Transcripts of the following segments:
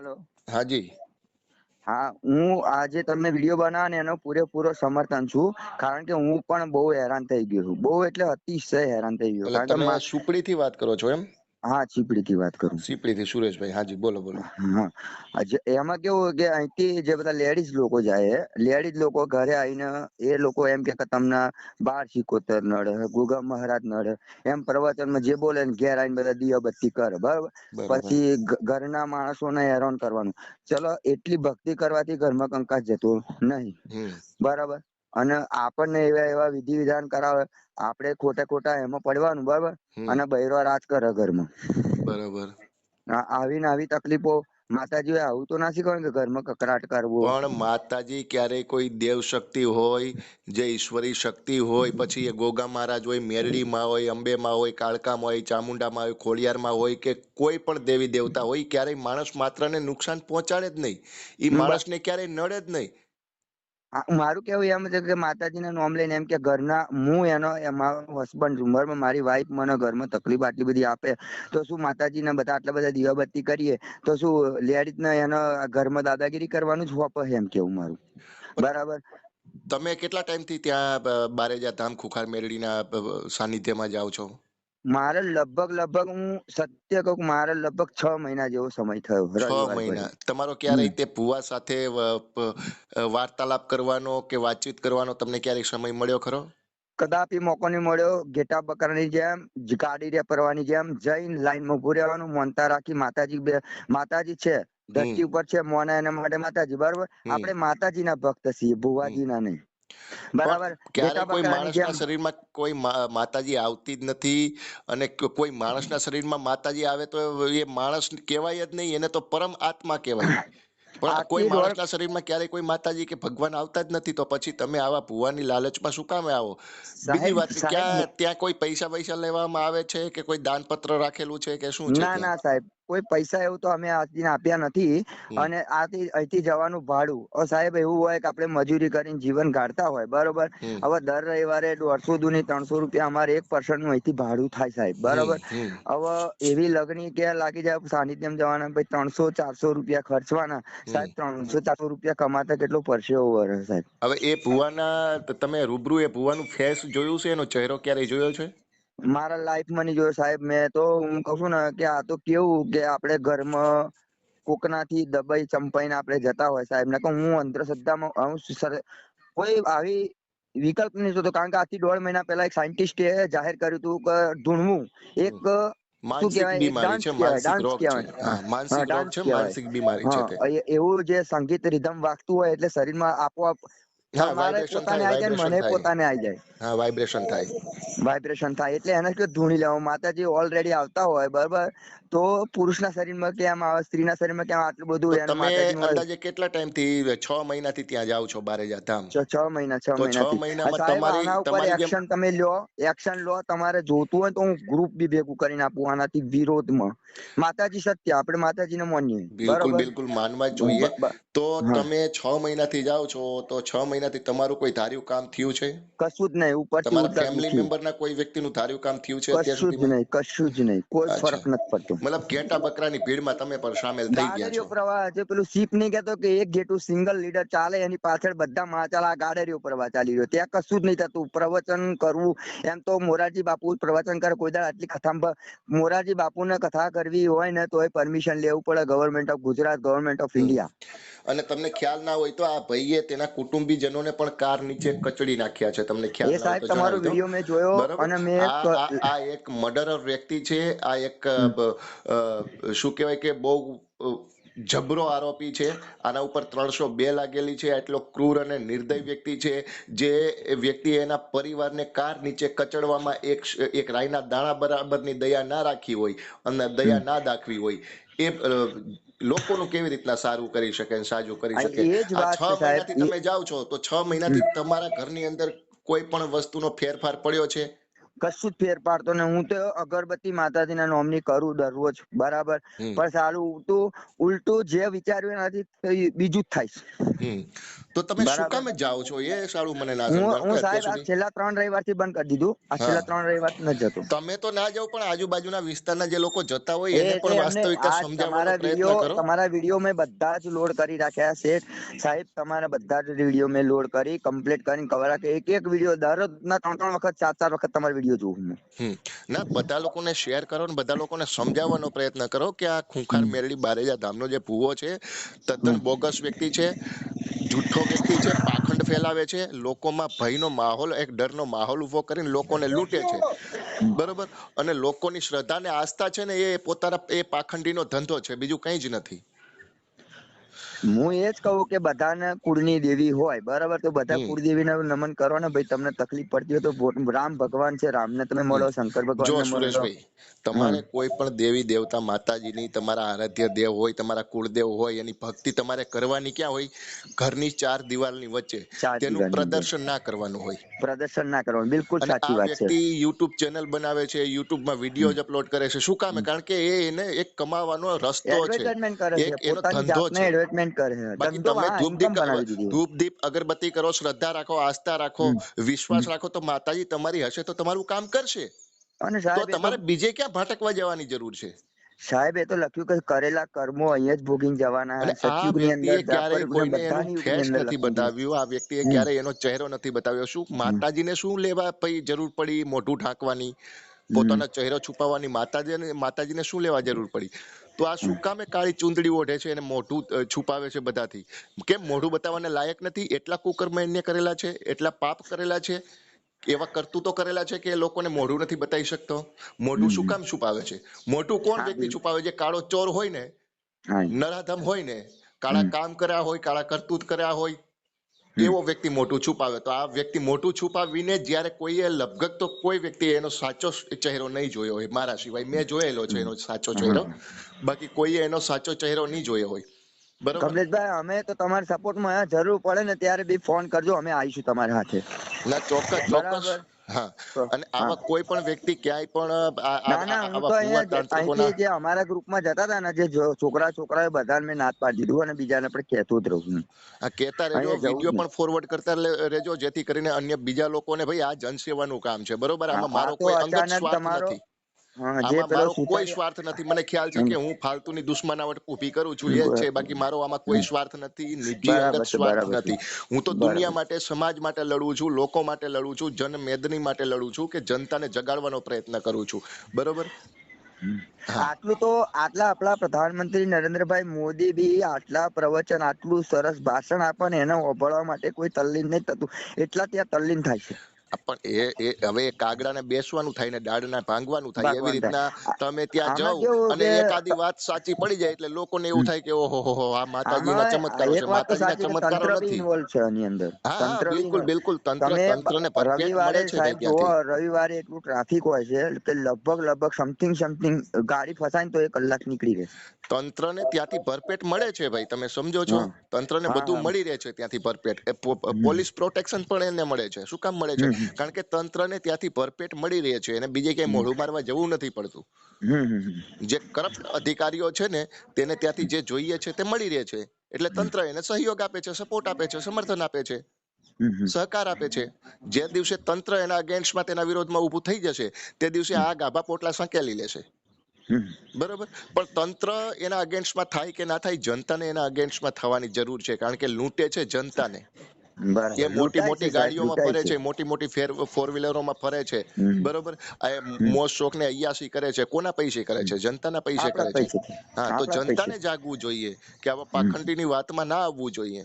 હાલો. હાજી. હા હું આજે તમે વીડિયો બનાવો ને એનો પૂરેપૂરો સમર્થન છું કારણ કે હું પણ બહુ હેરાન થઈ ગયો છું. બહુ એટલે અતિશય હેરાન થઈ ગયો કારણ કે સુપડી થી વાત કરો છો એમ? હા ચીપડી થી વાત કરું. સીપડી થી સુરેશભાઈ હાજી બોલો બોલો. હા એમાં કેવું કે અહીંથી જે બધા લેડીઝ લોકો જાય લેડીઝ લોકો ઘરે આવીને એ લોકો એમ કે તમને બાર સિકોતેર નડે ગુગા મહારાજ નડે એમ પ્રવચનમાં જે બોલે ને ઘેર આવીને બધા દીવાબત્તી કરે બરાબર? પછી ઘરના ઘરના માણસોને હેરાન કરવાનું. ચલો એટલી ભક્તિ કરવાથી ઘરમાં કંકાસ જતો નહીં. બરાબર? અને આપણને એવા એવા વિધિ વિધાન કરાવે આપણે ખોટા ખોટા એમાં પડવાનું બરાબર? અને બૈરો રાજ કરે ઘરમાં. બરાબર. આવી ને આવી તકલીફો માતાજી આવું તો ના શીખવાય કે ઘરમાં કકરાટ કરવો? પણ માતાજી ક્યારેય કોઈ દેવ શક્તિ હોય જે ઈશ્વરી શક્તિ હોય પછી એ ગોગા મહારાજ હોય મેરડીમાં હોય અંબેમાં હોય કાળકામાં હોય ચામુંડામાં હોય ખોડિયારમાં હોય કે કોઈ પણ દેવી દેવતા હોય ક્યારેય માણસ માત્રને નુકસાન પહોંચાડે જ નહીં. ઈ બસ. માણસને ક્યારેય નડે જ નહીં. મારું કેવું એમ છે કે માતાજીના નામ લઈને એમ કે ઘરના હું એનો મારો હસબન્ડ છું બરાબર મારી વાઈફ મને ઘરમાં તકલીફ આટલી બધી આપે તો શું માતાજી ના બધા આટલા બધા દીવાબત્તી કરીએ? તો શું લેડીઝ ને એનો ઘરમાં દાદાગીરી કરવાનું જ હોપ એમ કેવું મારું? બરાબર. તમે કેટલા ટાઈમથી ત્યાં અ, બારેજા ધામ ખુખાર મેરડીના અ, સાનિધ્યમાં જાઓ છો? મારે લગભગ લગભગ હું સત્ય કહું મારે લગભગ છ મહિના જેવો સમય થયો છ મહિના. તમારો ક્યારેય તે ભુવા સાથે વાર્તાલાપ કરવાનો કે વાતચીત કરવાનો તમને ક્યારેય સમય મળ્યો ખરો? કદાપી મોકો નહીં મળ્યો. ઘેટા બકરાની જેમ ગાડી ગાડી રેપરવાની જેમ જઈને લાઈનમાં ઉભું રહેવાનું મોનતા રાખી માતાજી બે માતાજી છે ધરતી ઉપર છે મોના એના માટે માતાજી બરાબર? આપણે માતાજીના ભક્ત છીએ ભુવાજીના નહીં. બરાબર. ક્યારે કોઈ માણસના શરીરમાં કોઈ માતાજી આવતી જ નથી અને કોઈ માણસના શરીરમાં માતાજી આવે તો એ માણસ કહેવાય જ નહીં એને તો પરમ આત્મા કહેવાય. પણ કોઈ માણસના શરીરમાં ક્યારેય કોઈ માતાજી કે ભગવાન આવતા જ નથી તો પછી તમે આવા ભુવાની લાલચમાં શું કામે આવો? બીજી વાત ક્યાં ત્યાં કોઈ પૈસા પૈસા લેવામાં આવે છે કે કોઈ દાનપત્ર રાખેલું છે કે શું છે ના ના સાહેબ. કોઈ પૈસા એવું તો અમે આજથી આપ્યા નથી. અને આથી અહીંથી જવાનું ભાડું. સાહેબ એવું હોય કે આપણે મજૂરી કરીને જીવન કાઢતા હોય બરોબર? હવે દર રવિવારે દોઢસો દૂની ત્રણસો રૂપિયા અમારે એક પર્સનનું અહીંથી ભાડું થાય સાહેબ બરોબર. હવે એવી લગની કે લાગી જાય? સાનિધ્યમ જવાના પછી ત્રણસો ચારસો રૂપિયા ખર્ચવાના. સાહેબ ત્રણસો ચારસો રૂપિયા કમાતા કેટલો પરસેવો વરે સાહેબ? હવે એ ભુવાના તમે રૂબરૂ એ ભુવાનું ફેસ જોયું છે? એનો ચહેરો ક્યારેય જોયો છે? મારા લાઈફમાં જોયો સાહેબ મેં તો હું કહું છું ને કે આ તો કેવું કે આપણે ઘરમાં કોકનાથી દબાઈ ચંપાઈને આપણે જતા હોય સાહેબ. ને હું અંધશ્રદ્ધામાં હું કોઈ આવી વિકલ્પ નહીં જોતો. કારણ કે આજથી દોઢ મહિના પહેલા એક સાયન્ટિસ્ટે જાહેર કર્યું હતું કે ધૂણવું એક શું માનસિક બીમારી છે માનસિક રોગ છે. માનસિક રોગ છે કહેવાય. માનસિક બીમારી છે તે. હા એ- એવું જે સંગીત રિધમ વાગતું હોય એટલે શરીરમાં આપોઆપ હા પોતાને આવી જાય મને પોતાને આવી જાય. હા વાઇબ્રેશન થાય. વાઇબ્રેશન થાય એટલે એને કે ધૂણી લેવું માતાજી ઓલરેડી આવતા હોય બરાબર? તો પુરુષના શરીરમાં કેમ આવે સ્ત્રીના શરીરમાં કેમ આટલું બધું તમે અંદાજે કેટલા ટાઈમથી છ મહિનાથી ત્યાં જાઓ છો બારેજા ધામ છ છ મહિના છ તો છ મહિનામાં તમારી- તમારી એક્શન તમે લ્યો એક્શન લો તમારે જોતું હોય તો હું ગ્રુપ બી ભેગું કરીને આપું આનાથી વિરોધમાં. માતાજી સત્ય આપણે માતાજીને માનીએ. બિલકુલ બિલકુલ માનવા જોઈએ. તો તમે છ મહિનાથી જાઓ છો તો છ મહિનાથી તમારું કોઈ ધાર્યું કામ થયું છે? કશું જ નહીં ઉપર તમારા ફેમિલી મેમ્બરના કોઈ વ્યક્તિનું ધાર્યું કામ થયું છે અત્યાર સુધી નહીં કશું જ નહીં કોઈ ફરક નથી પડતો. મતલબ ઘેટા બકરાની ભીડમાં તમે પણ સામેલ થઈ ગયા છો? પ્રવાહ છે પેલું શીપ નહીં કહેતો કે એક ઘેટું સિંગલ લીડર ચાલે એની પાછળ બધા માચાલા ગાડરીઓ પ્રવાહ ચાલી રહ્યો. ત્યાં કશું જ નહીં થતું. પ્રવચન કરવું એમ તો મોરારજી બાપુ પ્રવચન કરે કોઈ દાડ આટલી કથા મોરારજી બાપુને કથા કરવી હોય ને તો એ પરમિશન લેવું પડે government of Gujarat government of India અને તમને ખ્યાલ ના હોય તો આ ભાઈએ તેના કુટુંબીજનોને પણ કાર નીચે કચડી નાખ્યા છે તમને ખ્યાલ એ સાહેબ તમારો વિડિયો મેં જોયો અને મેં આ એક મર્ડરર વ્યક્તિ છે આ એક શું કહેવાય કે બહુ જબરો આરોપી છે. આના ઉપર ત્રણસો બે લાગેલી છે. એટલો ક્રૂર અને નિર્દય વ્યક્તિ છે જે વ્યક્તિ એના પરિવારને કાર નીચે કચડવામાં એક એક રાયના દાણા બરાબરની દયા ના રાખી હોય અને દયા ના દાખવી હોય. એ લોકોનું કેવી રીતના સારું કરી શકે સાજુ કરી શકે? આ છ મહિનાથી તમે જાઓ છો તો છ મહિનાથી તમારા ઘરની અંદર કોઈ પણ વસ્તુનો ફેરફાર પડ્યો છે? કશું જ ફેર પાડતો ને હું તો અગરબત્તી માતાજીના નામની કરું દરરોજ બરાબર? પણ સારું ઉલટું ઉલટું જે વિચાર્યું એનાથી બીજું જ થાય. તો તમે શું. કામે જાઓ છો? એ સારું મને ના હું હું સાહેબ આ છેલ્લા ત્રણ રવિવારથી બંધ કરી દીધું. આ છેલ્લા ત્રણ રવિવાર ન જતો. તમે તો ના જાવ પણ આજુબાજુના વિસ્તારના જે લોકો જતા હોય એને પણ વાસ્તવિકતા સમજાવવાનો તમારા પ્રયત્ન વીડિયો કરો. તમારા વીડિયો મેં બધા જ લોડ કરી રાખ્યા છે. સાહેબ તમારા બધા જ વિડિયો મેં લોડ કરી કમ્પ્લીટ કરીને કવર કે એક એક વિડિયો દરરોજ ના ત્રણ ત્રણ વખત ચાર ચાર વખત તમારા વીડિયો જોઉં હું. હમ. ના બધા લોકોને શેર કરો ને બધા લોકોને સમજાવવાનો પ્રયત્ન કરો કે આ ખૂંખાર. મેરડી બારેજા ધામનો જે ભૂવો છે તદ્દન બોગસ વ્યક્તિ છે જુઠ્ઠો વ્યક્તિ છે પાખંડ ફેલાવે છે લોકોમાં ભયનો માહોલ એક ડરનો માહોલ ઊભો કરીને લોકોને લૂંટે છે. બરોબર? અને લોકોની શ્રદ્ધા ને આસ્થા છે ને એ પોતાના એ પાખંડીનો ધંધો છે બીજું કંઈ જ નથી. હું એ જ કહું કે બધાને કુળની દેવી હોય બરાબર? તો બધા હમ. કુળદેવીને નમન કરો ને ભાઈ તમને તકલીફ પડતી હોય તો રામ ભગવાન છે રામને તમે મળો શંકર જો સુરેશભાઈ તમારે કોઈ પણ દેવી દેવતા માતાજીની તમારા આરાધ્ય દેવ હોય તમારા કુળદેવ હોય એની ભક્તિ તમારે કરવાની ક્યાં હોય? ઘરની ચાર દિવાલની વચ્ચે. તેનું પ્રદર્શન ના કરવાનું હોય. પ્રદર્શન ના કરવાનું. બિલકુલ સાચી વાત છે. વ્યક્તિ યુટ્યુબ ચેનલ બનાવે છે યુટ્યુબમાં વીડિયો જ અપલોડ કરે છે. શું કામે? કારણ કે એ એને એક કમાવાનો રસ્તો છે. એડવર્ટાઇઝમેન્ટ કરે છે. એક એનો પોતાની ધંધો છે. એડવર્ટાઇઝમેન્ટ કરે છે બાકી તમે ધૂપ દીપ ધૂપ દીપ અગરબત્તી કરો શ્રદ્ધા રાખો આસ્થા રાખો વિશ્વાસ રાખો તો માતાજી તમારી હશે તો તમારું કામ કરશે। અને તો તમારે બીજે ક્યાં ભટકવા જવાની જરૂર છે? સાહેબ એ તો લખ્યું કે કરેલા કર્મો અહીંયા જ ભોગીને જવાના સતયુગની અંદર ક્યારે કોઈને એનું ફેસ નથી બતાવ્યું. આ વ્યક્તિએ ક્યારે એનો ચહેરો નથી બતાવ્યો. શું માતાજીને શું લેવા પછી જરૂર પડી મોઢું ઢાંકવાની પોતાનો ચહેરો છુપાવવાની? માતાજીને માતાજીને શું લેવા જરૂર પડી? તો આ શું કામે કાળી ચૂંદડી ઓઢે છે અને મોઢું છુપાવે છે બધાથી? કેમ મોઢું બતાવવાને લાયક નથી? એટલા કુકર્મ એને કરેલા છે? એટલા પાપ કરેલા છે? એવા કરતૂતો કરેલા છે કે એ લોકોને મોઢું નથી બતાવી શકતો? મોઢું શું કામ છુપાવે છે? મોઢું કોણ વ્યક્તિ છુપાવે? છે કાળો ચોર હોય ને નરાધમ હોય ને કાળા કામ કર્યા હોય કાળા કરતૂત કર્યા હોય. એવો વ્યક્તિ મોટું છુપાવે. તો આ વ્યક્તિ મોટું છુપાવીને જ્યારે કોઈએ લગભગ તો કોઈ વ્યક્તિ એનો સાચો ચહેરો નહીં જોયો હોય મારા સિવાય. મેં જોયેલો છે એનો સાચો ચહેરો. બાકી કોઈએ એનો સાચો ચહેરો નહીં જોયો હોય. બરોબર? કમલેશભાઈ અમે તો તમારા સપોર્ટમાં જરૂર પડે ને ત્યારે બી ફોન કરજો. અમે આવીશું તમારા સાથે ના ચોક્કસ ચોક્કસ. અને આવા. કોઈ પણ વ્યક્તિ ક્યાંય પણ જ- અમારા ગ્રુપમાં જતા હતા ને જે છોકરા છોકરા એ બધાને મેં નાત પાડી દીધું અને બીજાને પણ કહેતો જ રહું આ કહેતા રહેજો વીડિયો પણ ફોરવર્ડ કરતા રહેજો જેથી કરીને અન્ય બીજા લોકોને ભાઈ આ જનસેવાનું કામ છે. બરોબર? આમાં મારો કોઈ અંગત સ્વાર્થ નથી. આમાં મારો કોઈ સ્વાર્થ નથી. મને ખ્યાલ છે કે હું ફાલતુની દુશ્મનાવટ ઊભી કરું છું એ છે. બાકી મારો આમાં કોઈ સ્વાર્થ નથી નિજી અંગત સ્વાર્થ નથી. હું તો દુનિયા માટે સમાજ માટે લડું છું લોકો માટે લડું છું જનમેદની માટે લડું છું કે જનતાને જગાડવાનો પ્રયત્ન કરું છું. બરોબર? આટલું તો આટલા આપણા પ્રધાનમંત્રી નરેન્દ્રભાઈ મોદી બી આટલા પ્રવચન આટલું સરસ ભાષણ આપે ને એને ઓભળવા માટે કોઈ તલ્લીન નહીં થતું. એટલા ત્યાં તલ્લીન થાય છે. પણ એ એ હવે કાગડાને બેસવાનું થાય ને દાડને ભાંગવાનું થાય એવી રીતના તમે ત્યાં જાવ જાઓ અને એકાદી વાત સાચી પડી જાય એટલે લોકોને એવું થાય કે ઓહો હો આ માતાજીના ચમત્કારો છે. માતાજીના ચમત્કારો નથી. આની અંદર. હા બિલકુલ બિલકુલ. તંત્ર તંત્રને રવિવારે મળે છે સાહેબ ત્યાંથી. રવિવારે એટલું ટ્રાફિક હોય છે કે લગભગ લગભગ સમથિંગ સમથિંગ ગાડી ફસાઈને તો એક કલાક નીકળી રહે. તંત્રને ત્યાંથી ભરપેટ મળે છે ભાઈ તમે સમજો છો. તંત્રને બધું મળી રહે છે ત્યાંથી ભરપેટ. પોલીસ પ્રોટેક્શન પણ એને મળે છે. શું કામ મળે છે. કારણ કે તંત્રને ત્યાંથી ભરપેટ મળી રહે છે એને બીજે ક્યાંય મોઢું મારવા જવું નથી પડતું. જે કરપ્ટ અધિકારીઓ છે ને તેને ત્યાંથી જે જોઈએ છે તે મળી રહે છે. એટલે તંત્ર એને સહયોગ આપે છે સપોર્ટ આપે છે સમર્થન આપે છે. સહકાર આપે છે. જે દિવસે તંત્ર એના અગેન્સ્ટમાં તેના વિરોધમાં ઊભું થઈ જશે તે દિવસે આ ગાભા પોટલા સંકેલી લેશે. બરોબર? પણ તંત્ર એના અગેન્સ્ટમાં થાય કે ના થાય જનતાને એના અગેન્સ્ટમાં થવાની જરૂર છે કારણ કે લૂંટે છે જનતાને. એ મોટી મોટી ગાડીઓમાં ફરે છે. મોટી મોટી ફેર ફોર વ્હીલરોમાં ફરે છે. બરોબર? આ મોજ શોખ ને અયાસી કરે છે. કોના પૈસે કરે છે? જનતાના પૈસે કરે છે. હા તો જનતાને જાગવું જોઈએ કે આવા પાખંડીની વાતમાં ના આવવું જોઈએ.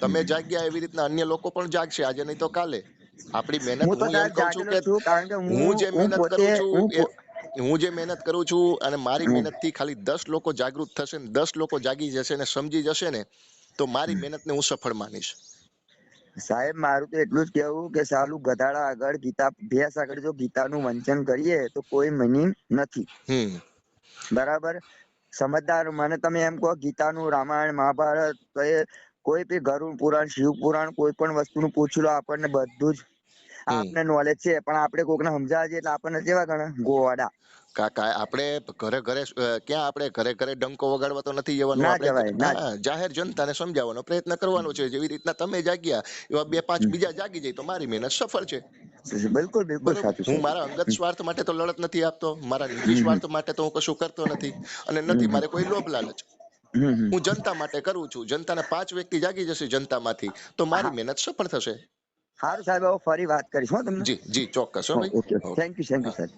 તમે જાગ્યા એવી રીતના અન્ય લોકો પણ જાગશે. આજે નહીં તો કાલે. આપણી મહેનત હું એમ કહું છું કે હું જે મહેનત કરું છું હું જે મહેનત કરું છું અને મારી. મહેનતથી ખાલી દસ લોકો જાગૃત થશે ને દસ લોકો જાગી જશે ને સમજી જશે ને તો મારી મહેનતને હું સફળ માનીશ. સાહેબ મારું તો એટલું જ કેવું કે સાલું ગધાડા આગળ ગીતા ભેંસ આગળ જો ગીતાનું વંચન કરીએ તો કોઈ મિનિંગ નથી. બરાબર? સમજદાર મને તમે એમ કહો ગીતાનું રામાયણ મહાભારત એ કોઈ બી ગરુડ પુરાણ શિવ પુરાણ કોઈ પણ વસ્તુનું પૂછી લો આપણને બધું જ આપને નોલેજ છે પણ આપણે કોકને સમજાવવા જઈએ એટલે આપણને કેવા ગણે? ગોવાડા. કાકા આપણે ઘરે ઘરે ક્યાં આપણે ઘરે ઘરે ડંકો વગાડવા તો નથી જવાનું? આપણે જાહેર જનતાને સમજાવવાનો પ્રયત્ન કરવાનો છે. જેવી રીતના તમે જાગ્યા એવા બે પાંચ બીજા જાગી જાય તો મારી મહેનત સફળ છે. બિલકુલ બિલકુલ સાચું હું મારા અંગત સ્વાર્થ માટે તો લડત નથી આપતો. મારા નિજી સ્વાર્થ માટે તો હું કશું કરતો નથી. અને નથી મારે કોઈ લોભ લાલચ. હું જનતા માટે કરું છું. જનતાના પાંચ વ્યક્તિ જાગી જશે જનતામાંથી તો મારી મહેનત સફળ થશે. સારું સાહેબ ફરી વાત કરીશ હો તમને. જી જી ચોક્કસ okay. Thank you thank you સાહેબ